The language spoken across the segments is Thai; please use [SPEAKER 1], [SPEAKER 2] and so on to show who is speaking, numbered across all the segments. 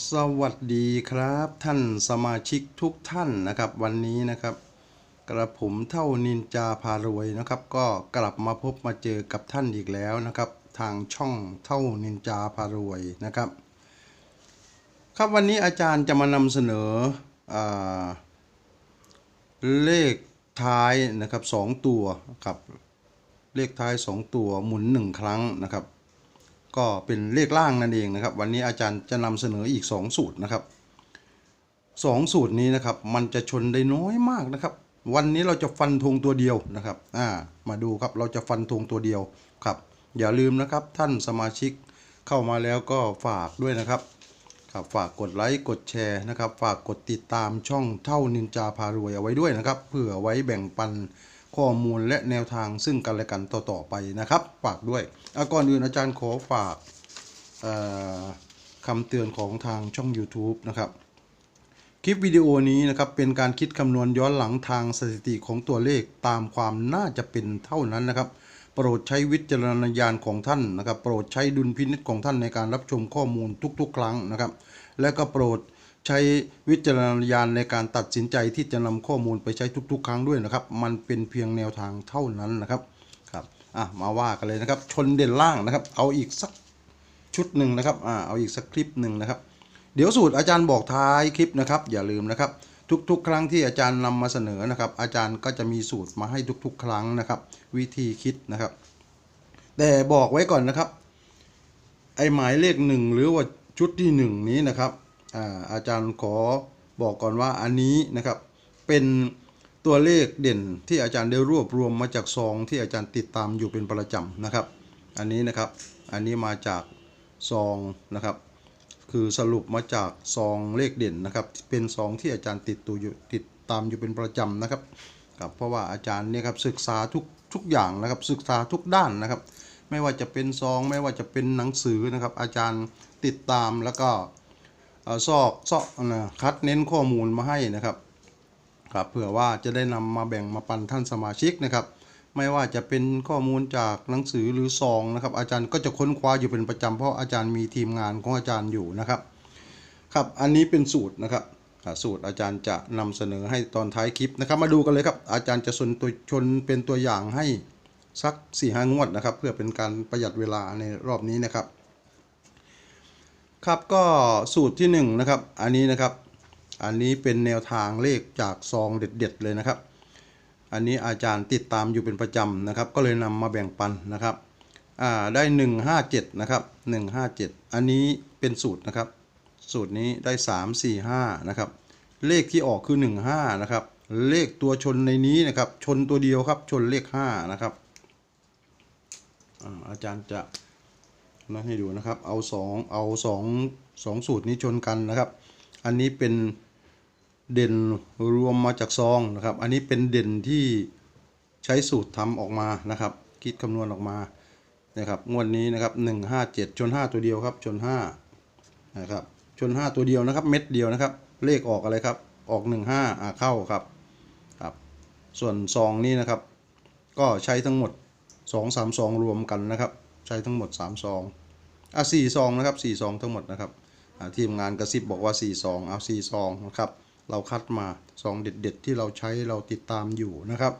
[SPEAKER 1] สวัสดีครับท่านสมาชิกทุกท่านนะครับ วันนี้นะครับ กระผมเท่านินจาพารวยนะครับ ก็กลับมาพบมาเจอกับท่านอีกแล้วนะครับ ทางช่องเท่านินจาพารวยนะครับ ครับวันนี้อาจารย์จะมานำเสนออเลขท้ายนะครับสองตัวครับเลขท้ายสองตัวหมุนหนึ่งครั้งนะครับ ก็เป็นเลขล่างนั่นเองนะครับ วันนี้อาจารย์จะนำเสนออีก 2 สูตรนะครับสองสูตรนี้นะครับ มันจะชนได้น้อยมากนะครับ วันนี้เราจะฟันธงตัวเดียวนะครับอ่ามาดูครับเราจะฟันธงตัวเดียวครับ อย่าลืมนะครับท่านสมาชิกเข้ามาแล้วก็ฝากด้วยนะครับครับฝากกดไลค์กดแชร์นะครับ ฝากกดติดตามช่องเท่านินจาพารวยเอาไว้ด้วยนะครับเพื่อไว้แบ่งปัน ข้อมูลและแนวทางซึ่งกันและกันต่อๆไปนะครับฝากด้วยอะก่อนอื่นอาจารย์ขอฝากคำเตือนของทางช่อง YouTube นะครับ คลิปวิดีโอนี้นะครับเป็นการคิดคำนวณย้อนหลังทางสถิติของตัวเลขตามความน่าจะเป็นเท่านั้นนะครับ โปรดใช้วิจารณญาณของท่านนะครับ โปรดใช้ดุลพินิจของท่านในการรับชมข้อมูลทุกๆ ครั้งนะครับ และก็โปรด ใช้วิจารณญาณในการตัดสินใจที่จะนำข้อมูลไปใช้ทุก ๆ ครั้งด้วยนะครับ มันเป็นเพียงแนวทางเท่านั้นนะครับครับอะมาว่ากันเลยนะครับ ชนเด่นล่างนะครับ เอาอีกสักชุดหนึ่งนะครับอ่าเอาอีกสักคลิปหนึ่งนะครับ เดี๋ยวสูตรอาจารย์บอกท้ายคลิปนะครับ อย่าลืมนะครับ ทุกๆ ครั้งที่อาจารย์นำมาเสนอนะครับ อาจารย์ก็จะมีสูตรมาให้ทุก ๆ ครั้งนะครับ วิธีคิดนะครับ แต่บอกไว้ก่อนนะครับ ไอหมายเลขหนึ่งหรือว่าชุดที่หนึ่งนี้นะครับ อาจารย์ขอบอกก่อนว่าอันนี้นะครับเป็นตัวเลขเด่นที่อาจารย์ได้รวบรวมมาจากซองที่อาจารย์ติดตามอยู่เป็นประจำนะครับ อันนี้นะครับอันนี้มาจากซองนะครับ คือสรุปมาจากซองเลขเด่นนะครับ เป็นซองที่อาจารย์ติดตัวอยู่ติดตามอยู่เป็นประจำนะครับครับเพราะว่าอาจารย์เนี่ยครับศึกษาทุกทุกอย่างนะครับ ศึกษาทุกด้านนะครับ ไม่ว่าจะเป็นซองไม่ว่าจะเป็นหนังสือนะครับ อาจารย์ติดตามแล้วก็ ซอกซอกนะคัดเน้นข้อมูลมาให้นะครับครับเผื่อว่าจะได้นำมาแบ่งมาปันท่านสมาชิกนะครับ ไม่ว่าจะเป็นข้อมูลจากหนังสือหรือซองนะครับ อาจารย์ก็จะค้นคว้าอยู่เป็นประจำเพราะอาจารย์มีทีมงานของอาจารย์อยู่นะครับ ครับอันนี้เป็นสูตรนะครับสูตรอาจารย์จะนำเสนอให้ตอนท้ายคลิปนะครับ มาดูกันเลยครับ อาจารย์จะชนตัวชนเป็นตัวอย่างให้สัก4ี่ห้างวดนะครับ เพื่อเป็นการประหยัดเวลาในรอบนี้นะครับ ครับก็สูตรที่หนึ่งนะครับอันนี้นะครับ อันนี้เป็นแนวทางเลขจากซองเด็ดๆเลยนะครับ อันนี้อาจารย์ติดตามอยู่เป็นประจำนะครับ ก็เลยนำมาแบ่งปันนะครับอ่าได้ 157นะครับ157 อันนี้เป็นสูตรนะครับ สูตรนี้ได้ 3 4 5นะครับเลขที่ออกคือ 15นะครับเลขตัวชนในนี้นะครับ ชนตัวเดียวครับชนเลข5นะครับอาจารย์จะ นั่นให้ดูนะครับ เอา2เอา2 2สูตรนี้ชนกันนะครับ อันนี้เป็นเด่นรวมมาจากซองนะครับ อันนี้เป็นเด่นที่ใช้สูตรทำออกมานะครับ คิดคำนวณออกมานะครับงวดนี้นะครับ157 ชน 5 ตัวเดียวครับ ชน5นะครับชน 5 ตัวเดียวนะครับ เม็ดเดียวนะครับ เลขออกอะไรครับ ออก 15อ่าเข้าครับครับ ส่วนซองนี้นะครับ ก็ใช้ทั้งหมด 2 3ซองรวมกันนะครับ ใช้ทั้งหมด3ซอง อะ4ซองนะครับ4ซองทั้งหมดนะครับทีมงานกระซิบบอกว่า4ซองเอา4ซองนะครับเราคัดมาซองเด็ด ๆ ที่เราใช้เราติดตามอยู่นะครับ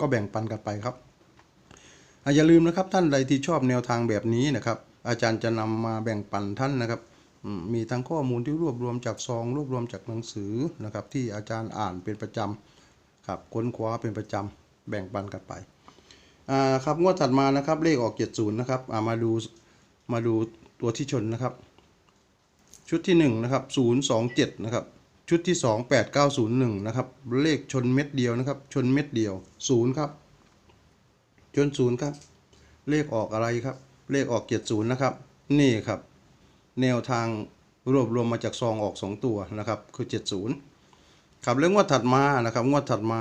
[SPEAKER 1] ก็แบ่งปันกันไปครับอย่าลืมนะครับท่านใดที่ชอบแนวทางแบบนี้นะครับ อาจารย์จะนำมาแบ่งปันท่านนะครับมีทั้งข้อมูลที่รวบรวมจากซองรวบรวมจากหนังสือนะครับ ที่อาจารย์อ่านเป็นประจำครับค้นคว้าเป็นประจำแบ่งปันกันไปครับงวดถัดมานะครับเลขออก 70นะครับามาดู มาดูตัวที่ชนนะครับ ชุดที่1นะครับ027นะครับชุดที่ 2 8901นะครับเลขชนเม็ดเดียวนะครับ ชนเม็ดเดียว0ครับ ชน0ครับ เลขออกอะไรครับ เลขออก70นะครับ นี่ครับ แนวทางรวบรวมมาจากซองออก 2 ตัวนะครับ คือ 70ครับแล้วงวดถัดมานะครับงวดถัดมา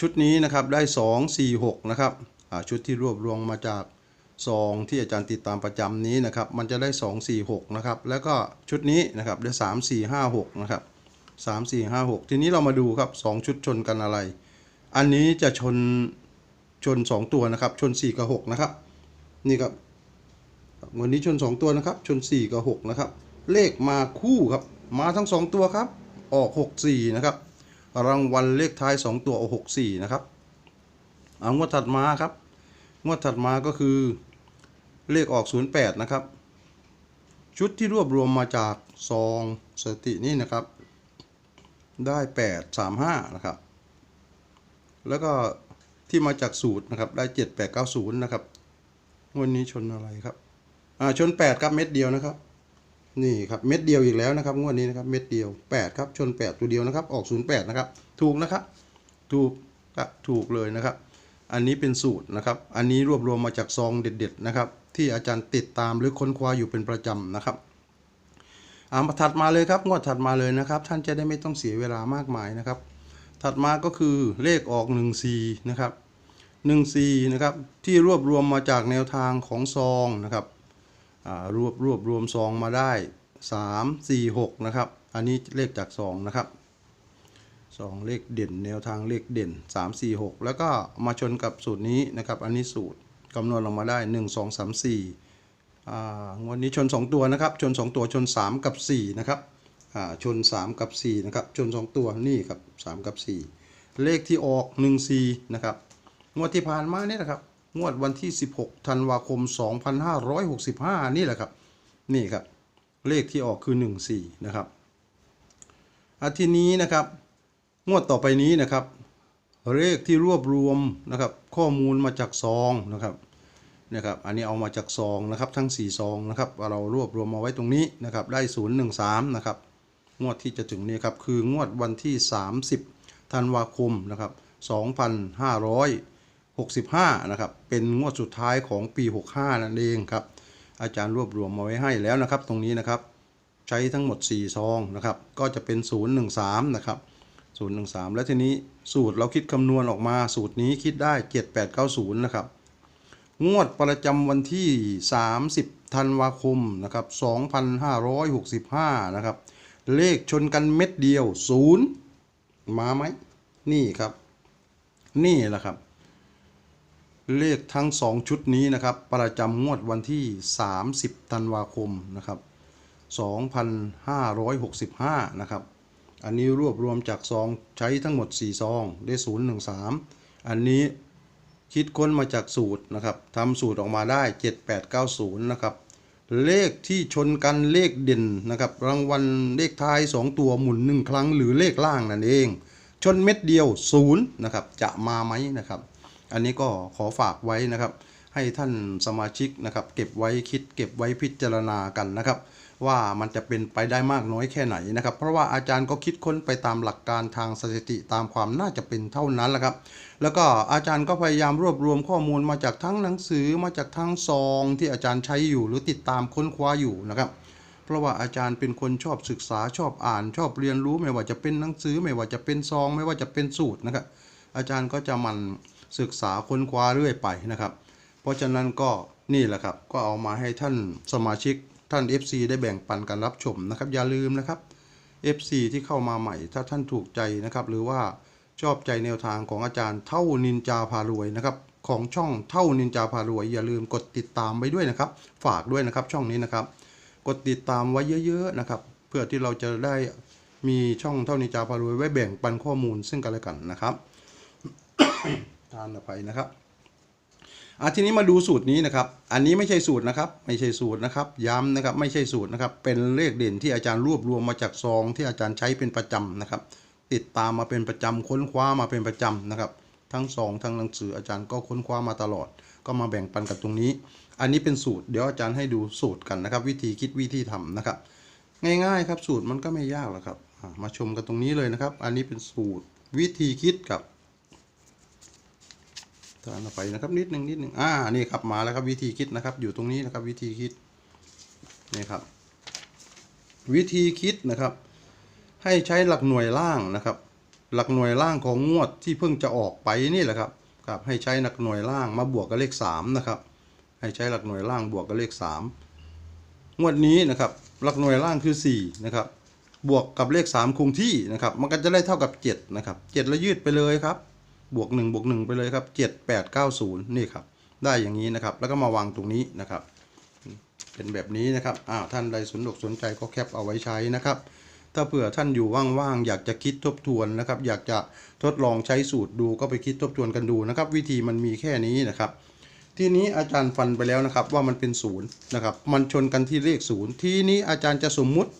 [SPEAKER 1] ชุดนี้นะครับได้ 2 4 6นะครับชุดที่รวบรวมมาจาก ซองที่อาจารย์ติดตามประจำนี้นะครับ มันจะได้ 2 4 6 นะครับ แล้วก็ชุดนี้นะครับได้ 3 4 5 6 นะครับ 3 4 5 6 ทีนี้เรามาดูครับ 2 ชุดชนกันอะไร อันนี้จะชนชน 2 ตัวนะครับ ชน 4 กับ 6 นะครับ นี่ครับวันนี้ชน 2 ตัวนะครับ ชน 4 กับ 6 นะครับ เลขมาคู่ครับ มาทั้งสองตัวครับ ออกหกสี่นะครับ รางวัลเลขท้ายสองตัวออกหกสี่นะครับ เอางวดถัดมาครับ งวดถัดมาก็คือ เลขออก 08 นะครับ ชุดที่รวบรวมมาจากซองสตินี่นะครับ ได้ 8 3 5 นะครับ แล้วก็ที่มาจากสูตรนะครับ ได้ 7 8 9 0 นะครับงวันนี้ชนอะไรครับ อ่า ชน 8 ครับเม็ดเดียวนะครับ นี่ครับเม็ดเดียวอีกแล้วนะครับงวดนี้นะครับเม็ดเดียว 8 ครับ ชน 8 ตัวเดียวนะครับ ออก 08 นะครับ ถูกนะครับ ถูกถูกเลยนะครับ อันนี้เป็นสูตรนะครับ อันนี้รวบรวมมาจากซองเด็ด ๆ นะครับ ที่อาจารย์ติดตามหรือค้นคว้าอยู่เป็นประจำนะครับอามาถัดมาเลยครับงวดถัดมาเลยนะครับ ท่านจะได้ไม่ต้องเสียเวลามากมายนะครับ ถัดมาก็คือเลขออก1 4นะครับ1 4นะครับที่รวบรวมมาจากแนวทางของซองนะครับอ่ารวบรวบรวมซองมาได้ 3 4 6นะครับอันนี้เลขจากซองนะครับสองเลขเด่นแนวทางเลขเด่น 3 4 6 แล้วก็มาชนกับสูตรนี้นะครับ อันนี้สูตร คำนวณออกมาได้ 1 2 3 4อ่างวดนี้ชน 2 ตัวนะครับ ชน 2 ตัวชน 3 กับ 4 นะครับอ่าชน 3 กับ 4 นะครับ ชน 2 ตัวนี่ครับ 3 กับ 4 เลขที่ออก 1 4 นะครับ งวดที่ผ่านมานี่นะครับ งวดวันที่ 16 ธันวาคม 2565 นี่แหละครับ นี่ครับ เลขที่ออกคือ 1 4 นะครับอาทีนี้นะครับ งวดต่อไปนี้นะครับ เลขที่รวบรวมนะครับข้อมูลมาจากซองนะครับนะครับอันนี้เอามาจากซองนะครับทั้ง4ซองนะครับเรารวบรวมมาไว้ตรงนี้นะครับได้ 013นะครับงวดที่จะถึงนี้ครับคืองวดวันที่ 30ธันวาคมนะครับ2565นะครับเป็นงวดสุดท้ายของปี 65 นั่นเองครับอาจารย์รวบรวมมาไว้ให้แล้วนะครับ ตรงนี้นะครับใช้ทั้งหมด 4 ซองนะครับก็จะเป็น 013นะครับ 013 แล้วทีนี้สูตรเราคิดคำนวณออกมาสูตรนี้คิดได้ 7890 นะครับ งวดประจำวันที่ 30 ธันวาคม นะครับ 2565 นะครับ เลขชนกันเม็ดเดียว 0 มาไหม นี่ครับ นี่แหละครับ เลขทั้ง 2 ชุดนี้นะครับ ประจำงวดวันที่ 30 ธันวาคม นะครับ 2565 นะครับ อันนี้รวบรวมจากซองใช้ทั้งหมด 4 ซองได้ 013 อันนี้คิดค้นมาจากสูตรนะครับทำสูตรออกมาได้ 7890 นะครับ เลขที่ชนกันเลขเด่นนะครับ รางวัลเลขท้าย 2 ตัวหมุน 1 ครั้งหรือเลขล่างนั่นเอง ชนเม็ดเดียว 0 นะครับ จะมาไหมนะครับ อันนี้ก็ขอฝากไว้นะครับ ให้ท่านสมาชิกนะครับ เก็บไว้คิดเก็บไว้พิจารณากันนะครับ ว่ามันจะเป็นไปได้มากน้อยแค่ไหนนะครับ เพราะว่าอาจารย์ก็คิดค้นไปตามหลักการทางสถิติตามความน่าจะเป็นเท่านั้นแหละครับ แล้วก็อาจารย์ก็พยายามรวบรวมข้อมูลมาจากทั้งหนังสือมาจากทั้งซอง ที่อาจารย์ใช้อยู่หรือติดตามค้นคว้าอยู่นะครับเพราะว่าอาจารย์เป็นคนชอบศึกษาชอบอ่านชอบเรียนรู้ไม่ว่าจะเป็นหนังสือ ไม่ว่าจะเป็นซอง ไม่ว่าจะเป็นสูตรนะครับอาจารย์ก็จะมันศึกษาค้นคว้าเรื่อยไปนะครับ เพราะฉะนั้นก็นี่แหละครับก็เอามาให้ท่านสมาชิก ท่าน FC ได้แบ่งปันกันรับชมนะครับ อย่าลืมนะครับ FC ที่เข้ามาใหม่ ถ้าท่านถูกใจนะครับ หรือว่าชอบใจแนวทางของอาจารย์เท่านินจาพารวยนะครับของช่องเท่านินจาพารวย อย่าลืมกดติดตามไว้ด้วยนะครับ ฝากด้วยนะครับช่องนี้นะครับ กดติดตามไว้เยอะๆนะครับเพื่อที่เราจะได้มีช่องเท่านินจาพารวยไว้แบ่งปันข้อมูลซึ่งกันและกันนะครับทานอภัยนะครับ อะทีนี้มาดูสูตรนี้นะครับ อันนี้ไม่ใช่สูตรนะครับ ไม่ใช่สูตรนะครับ ย้ำนะครับ ไม่ใช่สูตรนะครับ เป็นเลขเด่นที่อาจารย์รวบรวมมาจากซองที่อาจารย์ใช้เป็นประจำนะครับ ติดตามมาเป็นประจำค้นคว้ามาเป็นประจำนะครับ ทั้งซองทั้งหนังสืออาจารย์ก็ค้นคว้ามาตลอด ก็มาแบ่งปันกับตรงนี้ อันนี้เป็นสูตร เดี๋ยวอาจารย์ให้ดูสูตรกันนะครับ วิธีคิดวิธีทำนะครับ ง่ายๆครับสูตรมันก็ไม่ยากหรอกครับ มาชมกันตรงนี้เลยนะครับ อันนี้เป็นสูตรวิธีคิดกับ ทานอภัยนะครับนิดหนึ่งนิดหนึ่งอ่านี่ครับมาแล้วครับวิธีคิดนะครับ อยู่ตรงนี้นะครับวิธีคิดนี่ครับ วิธีคิดนะครับ ให้ใช้หลักหน่วยล่างนะครับ หลักหน่วยล่างของงวดที่เพิ่งจะออกไปนี่แหละครับครับให้ใช้หลักหน่วยล่างมาบวกกับเลขสามนะครับให้ใช้หลักหน่วยล่างบวกกับเลขสามงวดนี้นะครับหลักหน่วยล่างคือสี่นะครับบวกกับเลขสามคงที่นะครับ มันก็จะได้เท่ากับเจ็ดนะครับเจ็ดแล้วยืดไปเลยครับ บวก1บวก1ไปเลยครับ7 8 9 0 นี่ครับ ได้อย่างนี้นะครับ แล้วก็มาวางตรงนี้นะครับ เป็นแบบนี้นะครับ อ้าวท่านใดสนอกสนใจก็แคปเอาไว้ใช้นะครับ ถ้าเผื่อท่านอยู่ว่างๆอยากจะคิดทบทวนนะครับ อยากจะทดลองใช้สูตรดูก็ไปคิดทบทวนกันดูนะครับ วิธีมันมีแค่นี้นะครับทีนี้อาจารย์ฟันไปแล้วนะครับว่ามันเป็นศูนย์นะครับ มันชนกันที่เลขศูนย์ทีนี้อาจารย์จะสมมุติ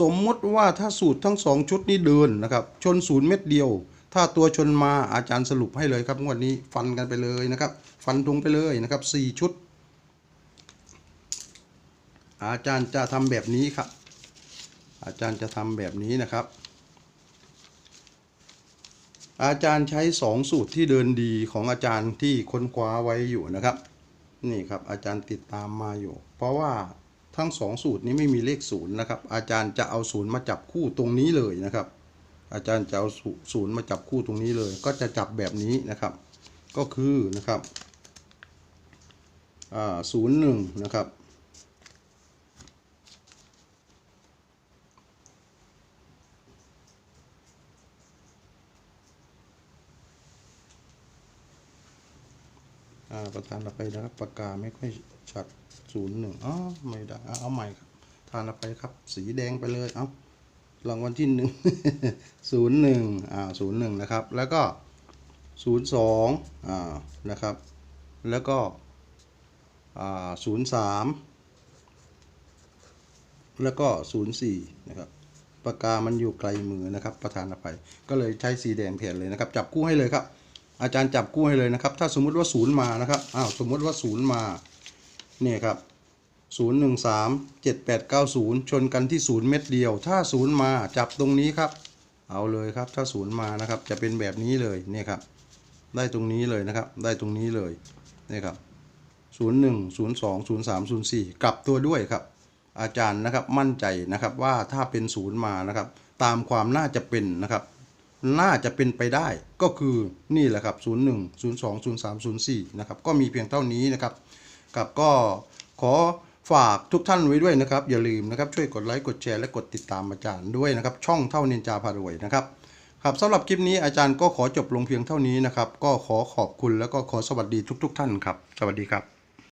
[SPEAKER 1] สมมุติว่าถ้าสูตรทั้งสองชุดนี้เดินนะครับ ชนศูนย์เม็ดเดียว ถ้าตัวชนมาอาจารย์สรุปให้เลยครับงวดนี้ฟันกันไปเลยนะครับ ฟันตรงไปเลยนะครับสี่ชุด อาจารย์จะทำแบบนี้ครับ อาจารย์จะทำแบบนี้นะครับ อาจารย์ใช้สองสูตรที่เดินดีของอาจารย์ที่ค้นคว้าไว้อยู่นะครับ นี่ครับอาจารย์ติดตามมาอยู่ เพราะว่าทั้งสองสูตรนี้ไม่มีเลขศูนย์นะครับ อาจารย์จะเอาศูนย์มาจับคู่ตรงนี้เลยนะครับ อาจารย์จะเอาศูนย์มาจับคู่ตรงนี้เลย ก็จะจับแบบนี้นะครับ ก็คือนะครับศูนย์หนึ่งนะครับอ่าประธานเราไปนะครับปากกาไม่ค่อยชัดศูนย์หนึ่งอ๋อไม่ได้เอาเอาใหม่ครับทานเราไปครับ สีแดงไปเลยเอา รางวัลที่หนึ่งศูนย์หนึ่งอ่าศูนย์หนึ่งนะครับ แล้วก็ศูนย์สองอ่านะครับ แล้วก็อ่าศูนย์สามแล้วก็ศูนย์สี่นะครับปากกามันอยู่ไกลมือนะครับ ประธานอภัย ก็เลยใช้สีแดงแทนเลยนะครับ จับคู่ให้เลยครับ อาจารย์จับกู้ให้เลยนะครับ ถ้าสมมุติว่าศูนย์มานะครับ อ้าว สมมุติว่าศูนย์มา เนี่ยครับ ศูนย์หนึ่งสามเจ็ดแปดเก้าศูนย์ชนกันที่ศูนย์เม็ดเดียว ถ้าศูนย์มาจับตรงนี้ครับ เอาเลยครับถ้าศูนย์มานะครับ จะเป็นแบบนี้เลยเนี่ยครับ ได้ตรงนี้เลยนะครับ ได้ตรงนี้เลยนี่ครับศูนย์หนึ่งศูนย์สองศูนย์สามศูนย์สี่กลับตัวด้วยครับ อาจารย์นะครับมั่นใจนะครับว่าถ้าเป็นศูนย์มานะครับ ตามความน่าจะเป็นนะครับ น่าจะเป็นไปได้ก็คือนี่แหละครับ 01 02 03 04 นะครับ ก็มีเพียงเท่านี้นะครับกับก็ขอ ฝากทุกท่านไว้ด้วยนะครับ อย่าลืมนะครับช่วยกดไลค์กดแชร์และกดติดตามอาจารย์ด้วยนะครับ ช่องเท่านินจาพารวยนะครับครับสำหรับคลิปนี้อาจารย์ก็ขอจบลงเพียงเท่านี้นะครับ ก็ขอขอบคุณแล้วก็ขอสวัสดีทุก ๆ ท่านครับ สวัสดีครับ